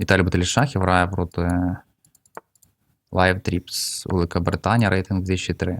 Віталій Баталішахів грає проти Live Trips Велика Британія, рейтинг 2003.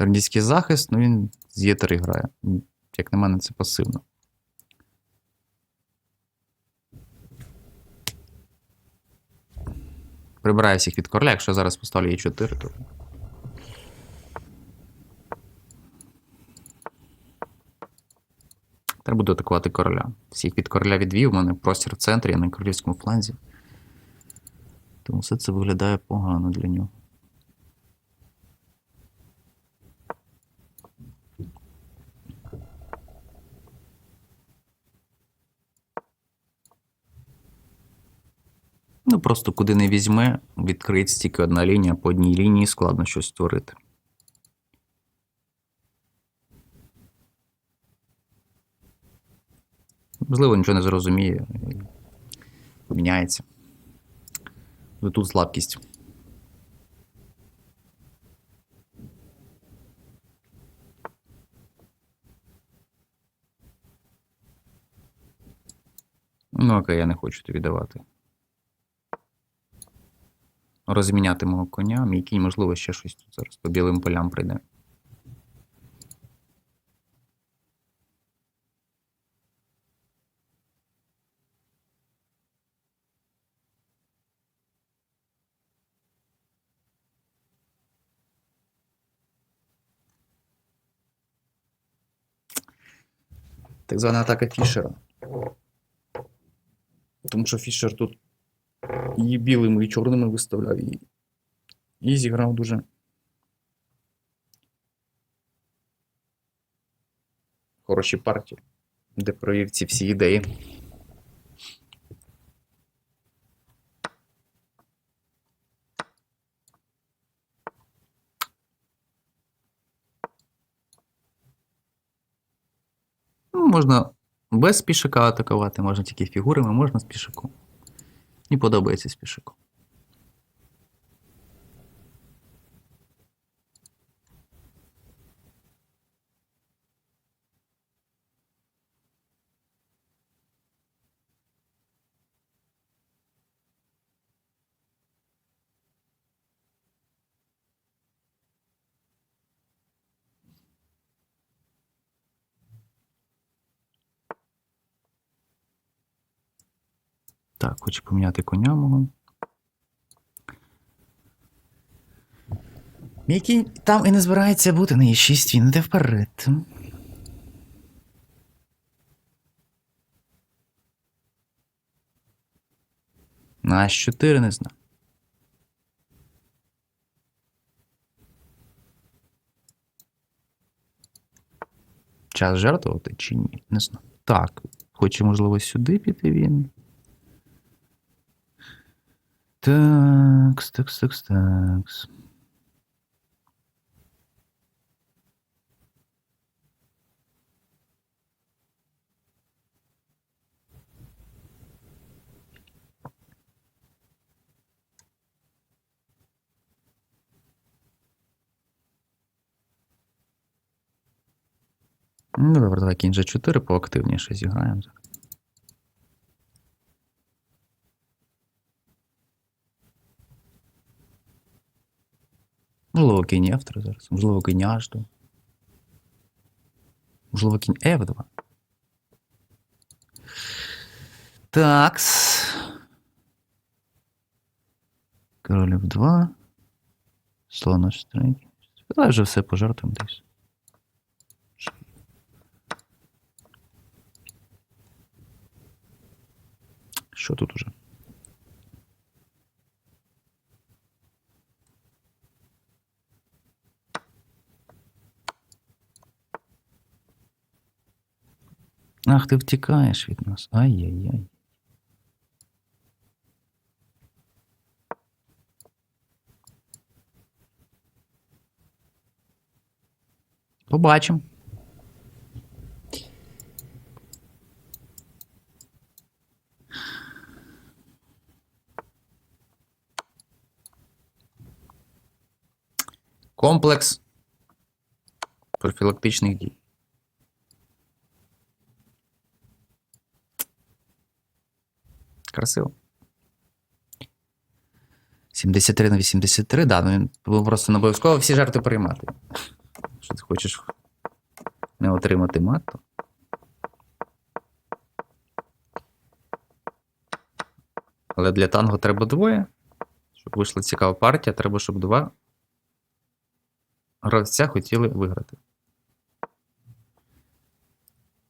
Стернійський захист, ну він з Є3 грає. Як на мене, це пасивно. Прибираю всіх від короля, якщо зараз поставлю Е4, то. Треба буду атакувати короля. Всіх від короля відвів, у мене простір в центрі, я на королівському фланзі. Тому все це виглядає погано для нього. Ну, просто куди не візьме, відкриється тільки одна лінія, по одній лінії складно щось створити. Можливо, нічого не зрозуміє поміняється. Але тут слабкість. Ну, окей, я не хочу тобі давати. Розміняти мого коня. Мій кінь, можливо, ще щось тут зараз по білим полям прийде. Так звана атака Фішера. Тому що Фішер тут і білими, і чорними виставляв, і, і зіграв дуже. Хороші партії, де провів ці всі ідеї. Ну, можна без пішака атакувати, можна тільки фігурами, можна з пішаком. Мені подобається з Так, хочу поміняти коня мого. Мій кінь там і не збирається бути на Е6, він іде вперед. На H4 не знаю. Час жертвувати чи ні? Не знаю. Так, хоче, можливо, сюди піти він. Такс, такс, такс, такс. Ну, добре, давай кінь G4 поактивніше зіграємо. зараз. Можливо, кінь F3 зараз. Можливо, кінь H2. Можливо, кінь F2. Такс. Король F2. Слон H3. Давай вже все пожертвуємо десь. Що тут уже? Ах, ти втікаєш від нас. Ай-яй-яй. Побачимо. Комплекс профілактичних дій. Красиво. 73 на 83, да, ну він просто не обов'язково всі жарти приймати. Що ти хочеш не отримати мат, то. Але для танго треба двоє. Щоб вийшла цікава партія, треба, щоб два гравця хотіли виграти.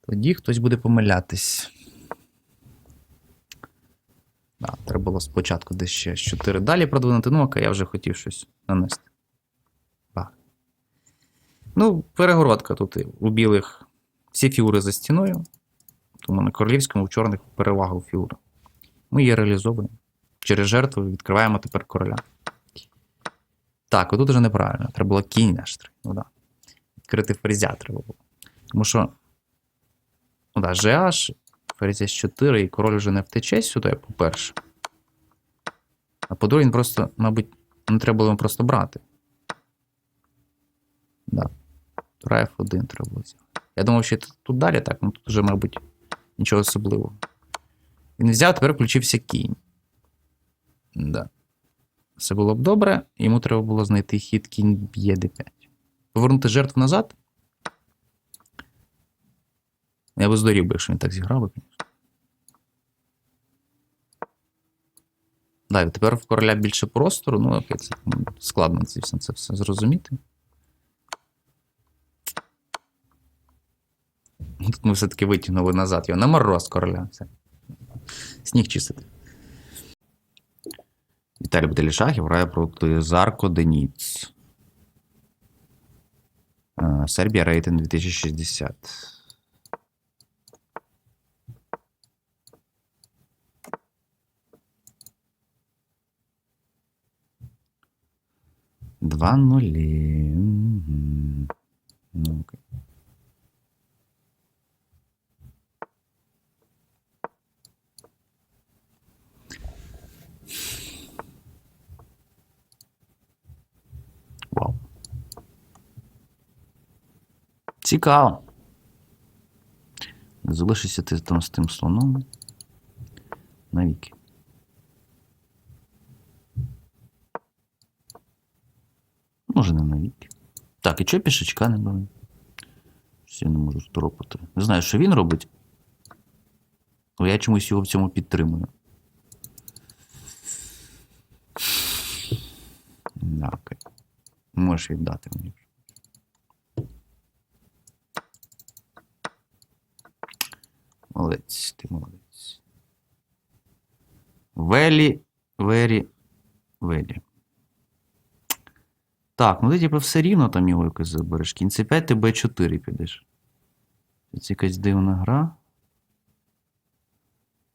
Тоді хтось буде помилятись. Да, треба було спочатку десь ще 4 далі продвинути, ну окей, я вже хотів щось нанести. Ба. Ну, перегородка тут у білих всі фігури за стіною. Тому на королівському у чорних перевага у фігури. Ми її реалізовуємо. Через жертву відкриваємо тепер короля. Так, отут вже неправильно. Треба було кінь наш. Ну, да. Відкрити ферзя треба було. Тому що. Ну да, GH, ферзь 4 і король вже не втече сюди, по-перше. А по-друге, він просто, мабуть, не треба було йому просто брати. Да. Тура F1 треба було взяти. Я думав, що тут, тут далі так, ну тут вже, мабуть, нічого особливого. Він взяв, тепер включився кінь. Да. Все було б добре, йому треба було знайти хід кінь б'є d5. Повернути жертву назад. Я би здорів якщо він так зіграв би, звісно. Так, тепер в короля більше простору, ну окей, це складно все, це все зрозуміти. Тут ми все-таки витягнули назад його на мороз короля. Все. Сніг чистити. Віталій Бутелішахів грає проти Зарко Деніц. Е, Сербія рейтинг 2060. Два нулі. Ну, окей. Вау. Цікаво. Залишишся ти там з тим слоном. Навіки. Може, не навіки. Так, і чого пішечка не бере? Я не можу сторопати. Не знаю, що він робить. Але я чомусь його в цьому підтримую. Да, окей. Можеш віддати мені. Молодець, ти молодець. Велі, вері, велі. Так, ну ти типу все рівно там його якось забереш. Кінь c 5 ти b4 підеш. Це якась дивна гра.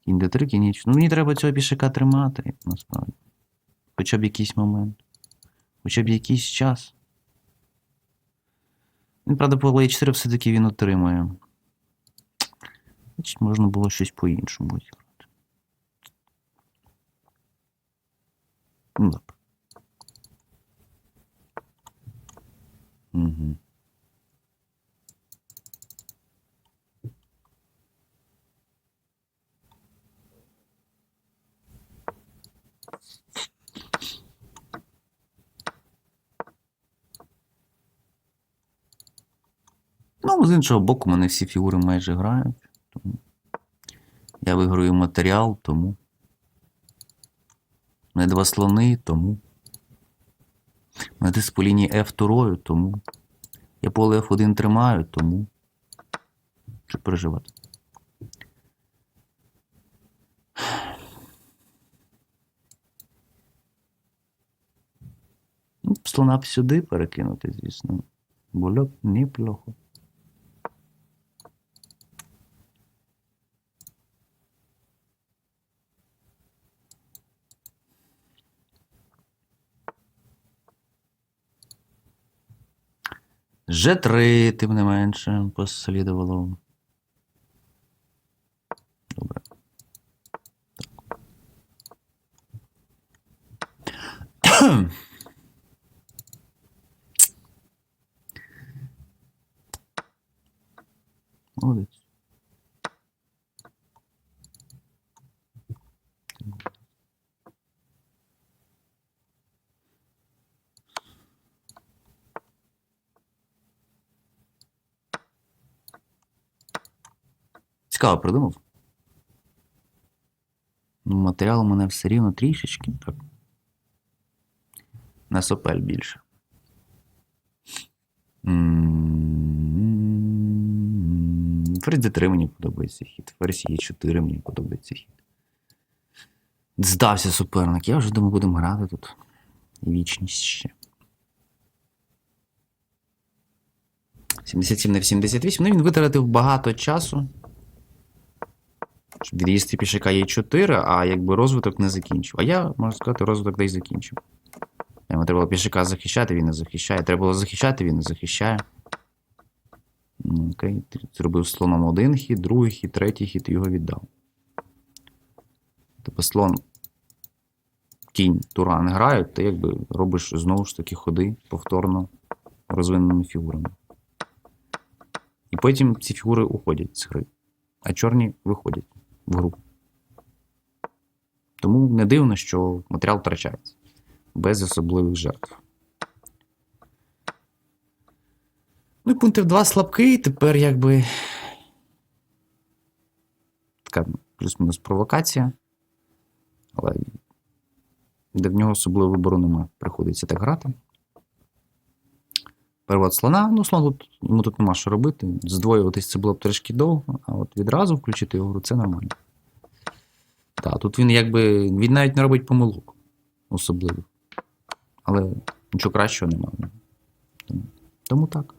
Кінь d3, кінь h. Ну мені треба цього пішака тримати, насправді. Хоча б якийсь момент. Хоча б якийсь час. Він, правда, по e4 все-таки він отримує. Значить, можна було щось по-іншому. Ну, добре. Ну, з іншого боку, мене всі фігури майже грають. Тому я виграю матеріал, тому. Мене два слони, тому. У мене тиск по лінії F2, тому. Я поле F1 тримаю, тому. Що переживати. Ну, слона б сюди перекинути, звісно. Було б неплохо. G3, тим не менше, послідувало. Добре. Так. Молодець. Цікаво придумав. Ну, матеріал у мене все рівно трішечки. Так. На сопель більше. Ферзь D3 мені подобається хід. Ферзь Е4 мені подобається хід. Здався суперник. Я вже думаю, будемо грати тут. Вічність ще. 77 на 78. Ну, він витратив багато часу. Щоб від'їсти пішака є 4, а якби розвиток не закінчив. А я, можна сказати, розвиток десь закінчив. Йому треба було пішака захищати, він не захищає. Треба було захищати, він не захищає. Ну, Окей, зробив слоном один хід, другий хід, третій хід і його віддав. Тобто слон кінь, туран грають, ти якби робиш знову ж таки ходи повторно розвиненими фігурами. І потім ці фігури уходять з гри, а чорні виходять в гру. Тому не дивно, що матеріал втрачається без особливих жертв. Ну і пункт F2 слабкий, тепер якби. Така плюс-мінус провокація. Але де в нього особливого вибору немає. Приходиться так грати. Перевод слона. Ну, слон тут, йому тут нема що робити. Здвоюватись це було б трішки довго, а от відразу включити його це нормально. Так, тут він якби. Він навіть не робить помилок особливо. Але нічого кращого немає. Тому так.